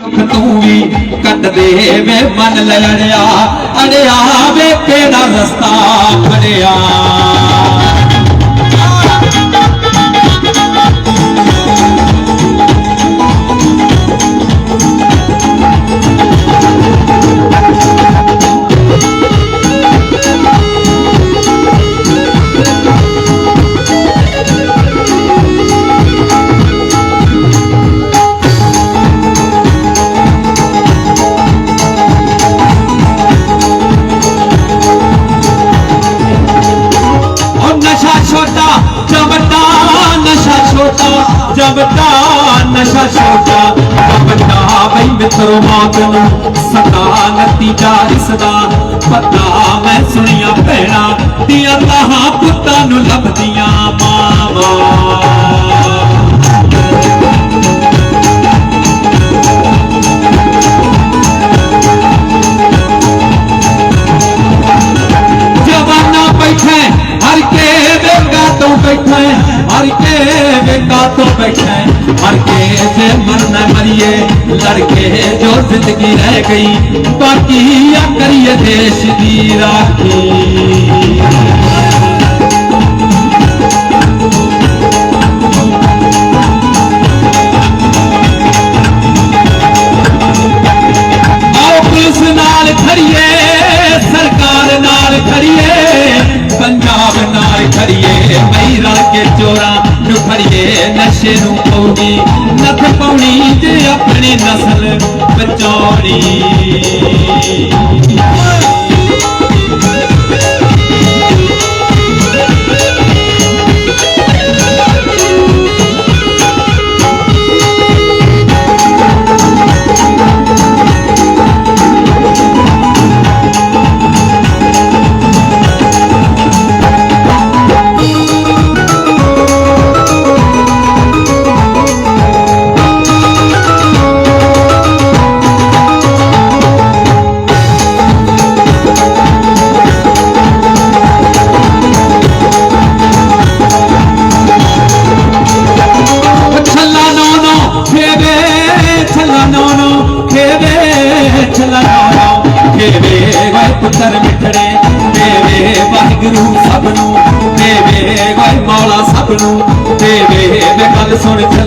ਤੂੰ ਵੀ ਕੱਟ ਦੇ ਵੇ ਮਨ ਲੜਿਆ ਅੜਿਆ ਵੇ ਕਿਹੜਾ ਰਸਤਾ ਫੜਿਆ ਮੌਤ ਨੂੰ ਸਦਾ ਨਤੀਜਾ ਇਸ ਦਾ ਪਤਾ ਮੈਂ ਸੁਣੀਆਂ, ਭੈਣਾ ਦੀਆਂ ਤਾਹਾਂ ਪੁੱਤਾਂ ਨੂੰ ਲੱਭ ਕੇ ਵੇਗਾ ਤੋਂ ਬੈਠੇ ਹਰ ਕੇ ਜੇ ਮਰਨਾ ਮਰੀਏ ਲੜਕੇ ਜੋ ਜ਼ਿੰਦਗੀ ਰਹਿ ਗਈ ਬਾਕੀ ਆ ਕਰੀਏ ਦੇਸ਼ ਦੀ ਰਾਖੀ ਨਸ਼ੇ ਨੂੰ ਪਊਗੀ ਨੱਥ ਪਾਉਣੀ ਤੇ ਆਪਣੀ ਨਸਲ ਬਚਾਉਣੀ। ਨੋ ਖੇਵੇ ਪੁੱਤਰ ਮਿੱਠੜੇ। ਦੇਵੇ, ਵਾਹਿਗੁਰੂ ਸਭ ਨੂੰ। ਦੇਵੇ ਗਏ ਮੌਲਾ ਸਭ ਨੂੰ। ਦੇਵੇ, ਮੈਂ ਗੱਲ ਸੁਣ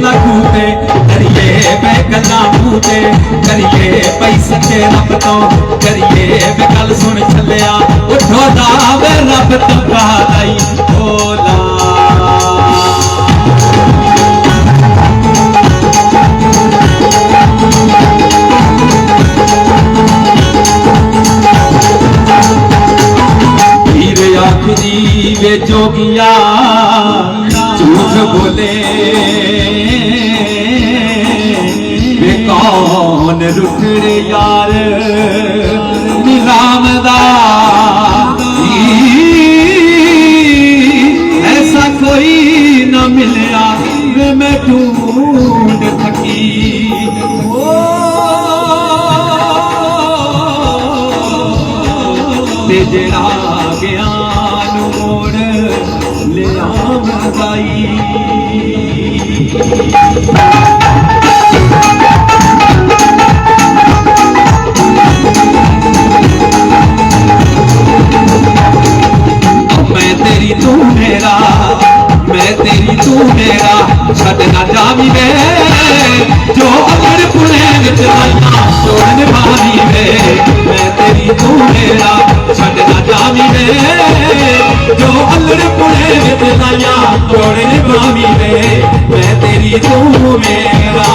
ਛੱਲਾ ਖੂਤੇ, ਕਰੀਏ ਬੇ ਗੱਲਾਂ ਖੂਤੇ ਕਰੀਏ ਪਈ ਸੱਚੇ ਰੱਬ ਤੋਂ, ਕਰੀਏ ਵੇ ਗੱਲ ਸੁਣ ਛੱਲਿਆ ਉਠੋ ਦਾ ਵੇ ਰੱਬ ਤੋਂ ਕਾਹਦਾਈ ਬੋਲਾ ਵੇ ਜੋਗੀਆ, ਝੂਠ ਬੋਲੇ। ਕੌਣ ਰੁਠੜੇ ਯਾਰ ਨਿਜ਼ਾਮ ਦਾ ਐਸਾ ਕੋਈ ਨਾ ਮਿਲਿਆ ਵੇ ਮੈਂ ਢੂੰਡ ਥਕੀ ਤੇ ਜਿਹੜਾ ਤੂੰ ਮੇਰਾ ਛੱਡ ਨਾ ਜਾਵੀ ਵੇ ਜੋ ਅਮਰ ਪੁਣੇ ਵਿੱਚ ਲਾਈਆਂ ਤੋੜ ਨਿਭਾਵੀ ਵੇ। ਮੈਂ ਤੇਰੀ ਤੂੰ ਮੇਰਾ ਛੱਡ ਨਾ ਜਾਵੀ ਵੇ ਜੋ ਅਲੜ ਪੁਣੇ ਵਿੱਚ ਲਾਈਆਂ ਤੋੜ ਨਿਭਾਵੀ ਵੇ। ਮੈਂ ਤੇਰੀ ਤੂੰ ਮੇਰਾ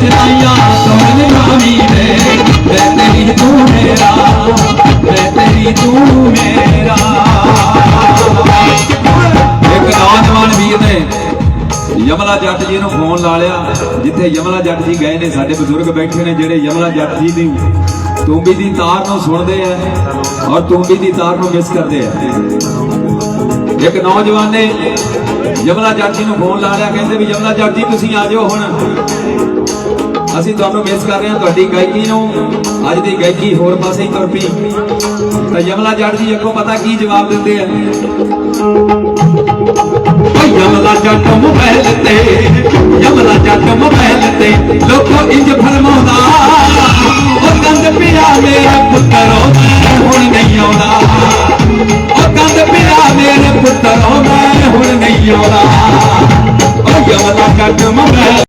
ਚਲਾਈਆਂ ਤੋੜ ਨਿਭਾਵੀ ਵੇ ਮੈਂ ਤੇਰੀ ਤੂੰ ਮੇਰਾ, ਮੈਂ ਤੇਰੀ ਤੂੰ ਮੇਰਾ। ਇੱਕ ਨੌਜਵਾਨ ਵੀਰ ਨੇ ਯਮਲਾ ਜੱਟ ਜੀ ਨੂੰ ਫੋਨ ਲਾ ਲਿਆ, ਜਿੱਥੇ ਯਮਲਾ ਜੱਟ ਜੀ ਗਏ ਨੇ, ਸਾਡੇ ਬਜ਼ੁਰਗ ਬੈਠੇ ਨੇ, ਜਿਹੜੇ ਯਮਲਾ ਜੱਟ ਜੀ ਦੀ ਤੂੰਬੀ ਦੀ ਤਾਰ ਨੂੰ ਸੁਣਦੇ ਆ ਔਰ ਤੂੰਬੀ ਦੀ ਤਾਰ ਨੂੰ ਮਿਸ ਕਰਦੇ ਆ। ਇੱਕ ਨੌਜਵਾਨ ਨੇ ਯਮਲਾ ਜੱਟ ਜੀ ਨੂੰ ਫੋਨ ਲਾ ਲਿਆ, ਕਹਿੰਦੇ ਵੀ ਯਮਲਾ ਜੱਟ ਜੀ, ਤੁਸੀਂ ਆ ਜਾਓ ਹੁਣ। ਅਸੀਂ ਤੁਹਾਨੂੰ ਮਿਸ ਕਰ ਰਹੇ ਹਾਂ ਤੁਹਾਡੀ ਗਾਇਕੀ ਨੂੰ। ਅੱਜ ਦੀ ਗਾਇਕੀ ਹੋਰ ਪਾਸੇ ਹੀ ਤੁਰ ਪਈ। ਤਾਂ ਯਮਲਾ ਜੱਟ ਜੀ, ਅੱਗੋਂ ਪਤਾ ਕੀ ਜਵਾਬ ਦਿੰਦੇ ਆ? ਯਮਲਾ ਜੱਟ ਮੋਬਾਈਲ ਤੇ, ਯਮਲਾ ਜੱਟ ਮੋਬਾਈਲ ਤੇ ਲੋਕੋ ਇੰਜ ਫਰਮਾਉਂਦਾ, ਉਹ ਗੰਦ ਪਿਆ ਮੇਰੇ ਪੁੱਤਰੋ ਮੈਂ ਹੁਣ ਨਹੀਂ ਆਉਂਦਾ। ਉਹ ਗੰਦ ਪਿਆ ਮੇਰੇ ਪੁੱਤਰੋ ਮੈਂ ਹੁਣ ਨਹੀਂ ਆਉਂਦਾ। ਓ ਯਮਲਾ ਜੱਟ ਮੋਬਾਈਲ